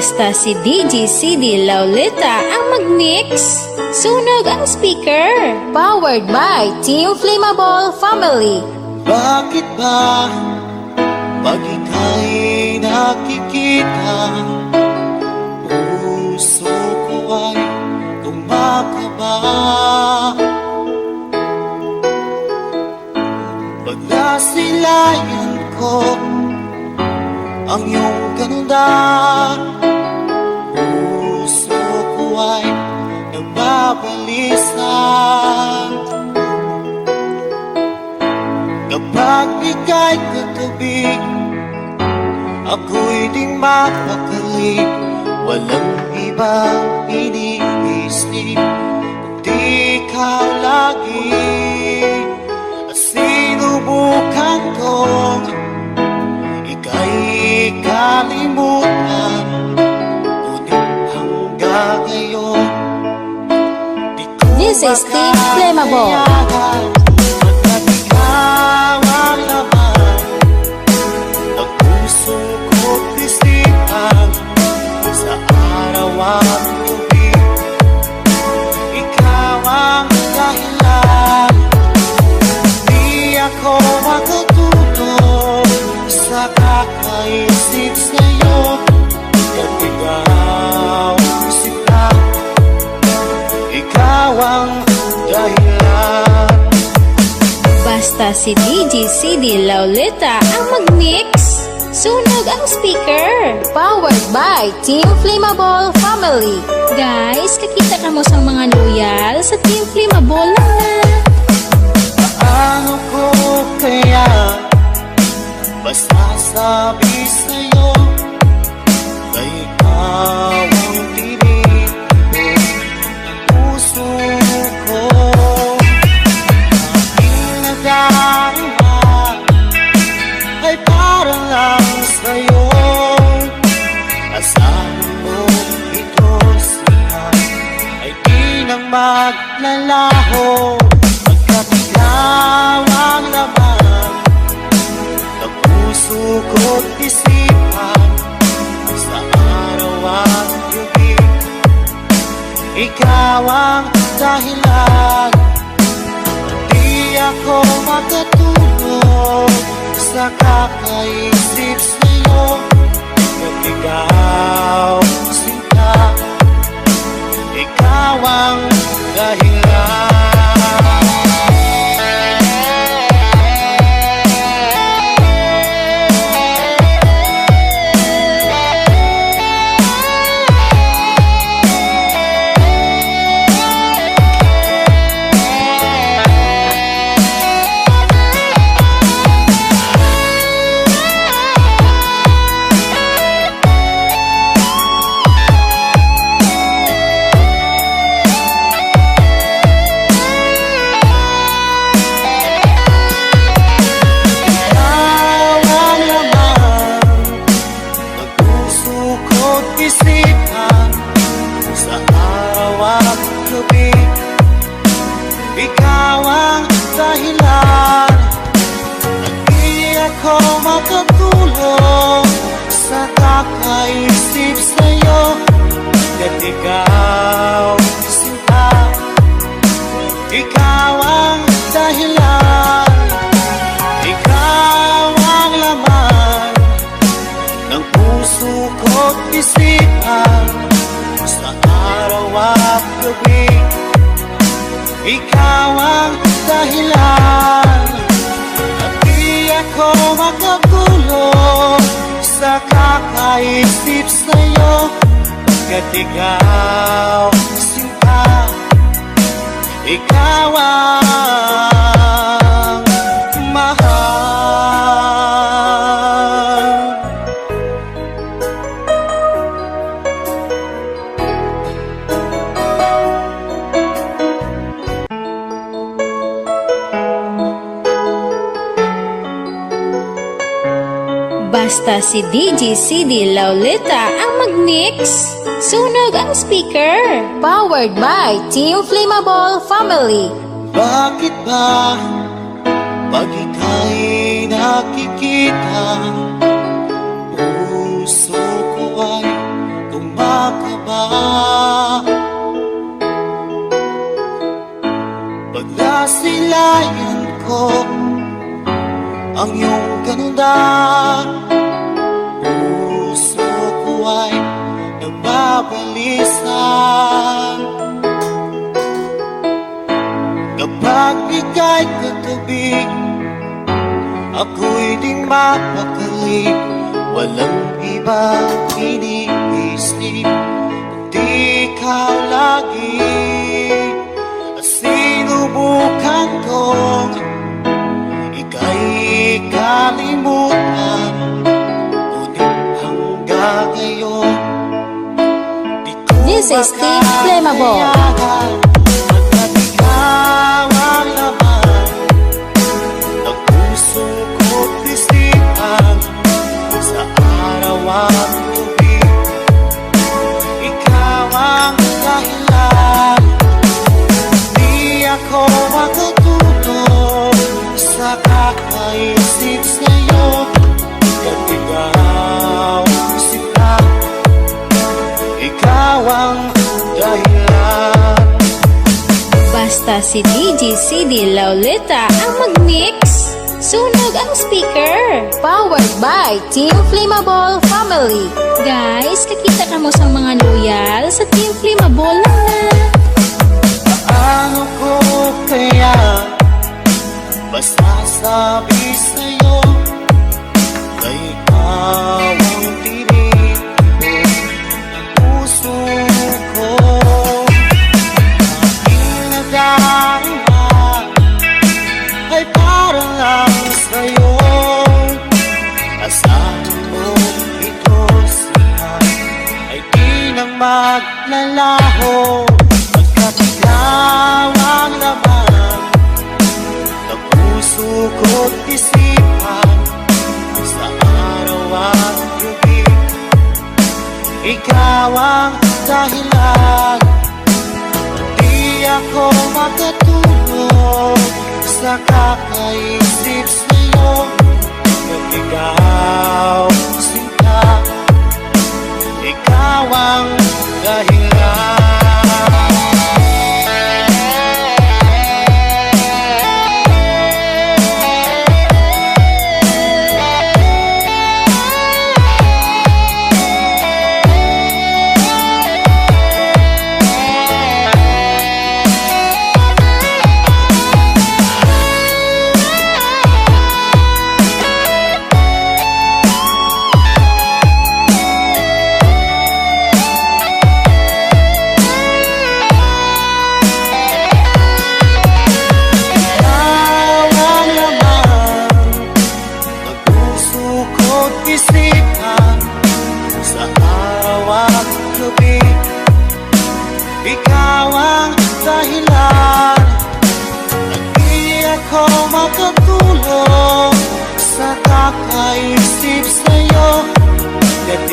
Basta si DJ CD Laulita ang mag-mix. Sunog ang speaker. Powered by Team Flammable Family. Bakit ba pag ika'y nakikita Puso ko ay kumakaba Pag nasilayan ko ang iyong ganda nagbabalisa Kapag ika'y katabi Ako'y di mapakali. Walang ibang iniisip Kundi is Team Basta si DJ CD Laulita ang mag-mix. Sunog ang speaker. Powered by Team Flammable Family. Guys, kakita ka mo sa mga loyal sa Team Flammable na. Ano ko kaya Masasabi sa'yo Na ikaw puso ko't isipan Sa araw at gabi. Ikaw ang dahilan Di ako makatulog Sa kakaisip sa'yo ako makatulog Sa kakaisip sa'yo. At ikaw sinta Ikaw ang dahilan. Ikaw ang laman ng puso ko't isipan sa araw at gabi. Ikaw ang dahilan ako makatulog sa kakaisip sa'yo. Pagkat ikaw sinta, ikaw ang basta si DJ CD Laulita ang mag-mix. Sunog ang speaker. Powered by Team Flammable Family. Bakit ba pag ika'y nakikita Puso ko ay kumakaba Paglasilayan ko ang iyong ganda ay nababalisan Kapag ika'y katabi Ako'y di mapakali Walang ibang iniisip Kundi ikaw lagi is Team Flammable. Basta si DJ CD Lauleta ang mag-mix. Sunog ang speaker. Powered by Team Flammable Family. Guys, kakita ka mo sa mga loyal sa Team Flammable na. Paano ko kaya Masasabi sa'yo Na ikaw ko't isipan Sa araw at gabi Ikaw ang dahilan Di ako makatulog Sa kakaisip sa'yo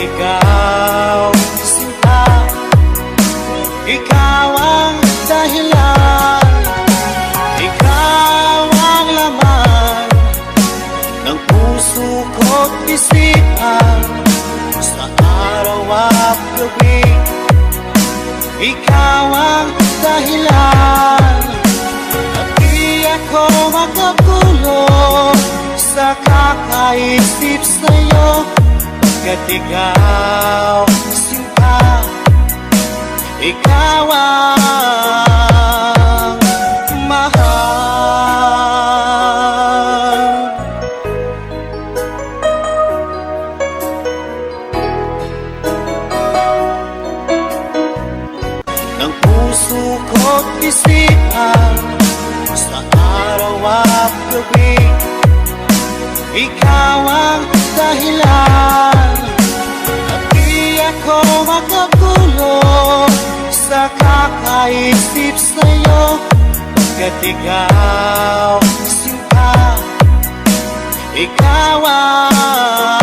ikaw sinta Ikaw ang dahilan ikaw ang laman ng puso ko't isipan sa araw at gabi. Ikaw ang dahilan at di ako makatulog sa kakaisip sa'yo. Pagkat ikaw sinta, ikaw ang mahal. ng puso ko't isipan sa araw at gabi. Ikaw ang dahilan at di ako makatulog sa kakaisip sa'yo. Pagkat ikaw sinta, ikaw ang